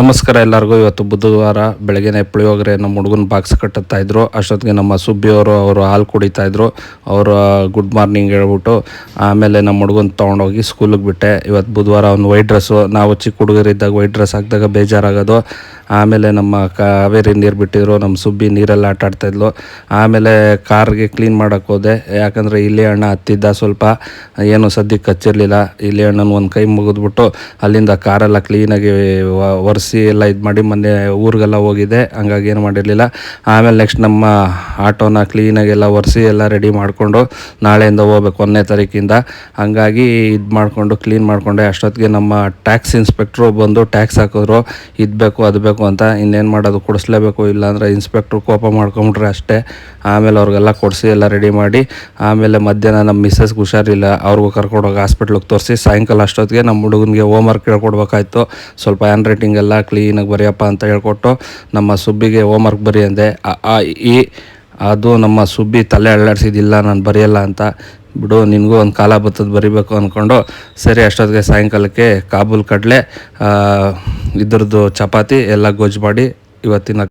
ನಮಸ್ಕಾರ ಎಲ್ಲರಿಗೂ. ಇವತ್ತು ಬುಧವಾರ ಬೆಳಗ್ಗೆ ಪುಳಿಯೋಗರೆ ನಮ್ಮ ಹುಡುಗನ ಬಾಕ್ಸ್ ಕಟ್ಟುತ್ತಾ ಇದ್ರು. ಅಷ್ಟೊತ್ತಿಗೆ ನಮ್ಮ ಸುಬ್ಬಿಯವರು ಅವರು ಹಾಲು ಕುಡಿತಾ ಇದ್ರು. ಅವರು ಗುಡ್ ಮಾರ್ನಿಂಗ್ ಹೇಳ್ಬಿಟ್ಟು ಆಮೇಲೆ ನಮ್ಮ ಹುಡುಗನ ತೊಗೊಂಡೋಗಿ ಸ್ಕೂಲಿಗೆ ಬಿಟ್ಟೆ. ಇವತ್ತು ಬುಧವಾರ ಅವ್ನು ವೈಟ್ ಡ್ರೆಸ್ಸು ನಾವು ಚಿಕ್ಕ ಹುಡುಗರಿದ್ದಾಗ ವೈಟ್ ಡ್ರೆಸ್ ಹಾಕಿದಾಗ ಬೇಜಾರಾಗೋದು. ಆಮೇಲೆ ನಮ್ಮ ಕಾವೇರಿ ನೀರು ಬಿಟ್ಟಿದ್ರು. ನಮ್ಮ ಸುಬ್ಬಿ ನೀರೆಲ್ಲ ಆಟ ಆಡ್ತಾಯಿದ್ಲು ಆಮೇಲೆ ಕಾರ್ಗೆ ಕ್ಲೀನ್ ಮಾಡೋಕ್ಕೆ ಹೋದೆ. ಯಾಕಂದರೆ ಇಲ್ಲಿ ಅಣ್ಣ ಹತ್ತಿದ್ದ ಸ್ವಲ್ಪ. ಏನು ಸದ್ಯಕ್ಕೆ ಹಚ್ಚಿರಲಿಲ್ಲ. ಇಲ್ಲಿ ಅಣ್ಣನ ಒಂದು ಕೈ ಮುಗಿದ್ಬಿಟ್ಟು ಅಲ್ಲಿಂದ ಕಾರೆಲ್ಲ ಕ್ಲೀನಾಗಿ ಒರೆಸಿ ಎಲ್ಲ ಇದು ಮಾಡಿ ಮೊನ್ನೆ ಊರಿಗೆಲ್ಲ ಹೋಗಿದೆ ಹಂಗಾಗಿ ಏನು ಮಾಡಿರಲಿಲ್ಲ. ಆಮೇಲೆ ನೆಕ್ಸ್ಟ್ ನಮ್ಮ ಆಟೋನ ಕ್ಲೀನಾಗಿ ಎಲ್ಲ ಒರೆಸಿ ಎಲ್ಲ ರೆಡಿ ಮಾಡಿಕೊಂಡು ನಾಳೆಯಿಂದ ಹೋಗ್ಬೇಕು ಒಂದನೇ ತಾರೀಕಿಂದ. ಹಂಗಾಗಿ ಇದು ಮಾಡಿಕೊಂಡು ಕ್ಲೀನ್ ಮಾಡಿಕೊಂಡೆ. ಅಷ್ಟೊತ್ತಿಗೆ ನಮ್ಮ ಟ್ಯಾಕ್ಸ್ ಇನ್ಸ್ಪೆಕ್ಟ್ರು ಬಂದು ಟ್ಯಾಕ್ಸ್ ಹಾಕಿದ್ರು. ಇದು ಬೇಕು, ಅದು ಬೇಕು ಅಂತ ಇನ್ನೇನು ಮಾಡೋದು ಕೊಡಿಸ್ಲೇಬೇಕು, ಇಲ್ಲಾಂದರೆ ಇನ್ಸ್ಪೆಕ್ಟ್ರು ಕೋಪ ಮಾಡ್ಕೊಂಬಿಟ್ರೆ ಅಷ್ಟೇ. ಆಮೇಲೆ ಅವ್ರಿಗೆಲ್ಲ ಕೊಡಿಸಿ ಎಲ್ಲ ರೆಡಿ ಮಾಡಿ, ಆಮೇಲೆ ಮಧ್ಯಾಹ್ನ ನಮ್ಮ ಮಿಸ್ಸಸ್ಗೆ ಹುಷಾರಿಲ್ಲ, ಅವ್ರಿಗೂ ಕರ್ಕೊಂಡೋಗಿ ಹಾಸ್ಪಿಟ್ಲಿಗೆ ತೋರಿಸಿ, ಸಾಯಂಕಾಲ ಅಷ್ಟೊತ್ತಿಗೆ ನಮ್ಮ ಹುಡುಗನಿಗೆ ಹೋಮ್ ವರ್ಕ್ ಹೇಳ್ಕೊಡ್ಬೇಕಾಯ್ತು. ಸ್ವಲ್ಪ ಹ್ಯಾಂಡ್ ರೈಟಿಂಗ್ ಎಲ್ಲ ಕ್ಲೀನಾಗಿ ಬರೆಯಪ್ಪ ಅಂತ ಹೇಳ್ಕೊಟ್ಟು ನಮ್ಮ ಸುಬ್ಬಿಗೆ ಹೋಮ್ ವರ್ಕ್ ಬರಿ ಅಂದೆ. ಆ ಈ, ಅದು ನಮ್ಮ ಸುಬ್ಬಿ ತಲೆ ಅಳ್ಳಾಡ್ಸಿದ್ದಿಲ್ಲ, ನಾನು ಬರೆಯಲ್ಲ ಅಂತ ಬಿಡು, ನಿನಗೂ ಒಂದು ಕಾಲ ಬತ್ತದ ಬರಿಬೇಕು ಅಂದ್ಕೊಂಡು ಸರಿ ಅಷ್ಟೊತ್ತಿಗೆ ಸಾಯಂಕಾಲಕ್ಕೆ ಕಾಬೂಲ್ ಕಡಲೆ ಇದ್ರದ್ದು ಚಪಾತಿ ಎಲ್ಲ ಗೊಜ್ಜು ಮಾಡಿ ಇವತ್ತಿನ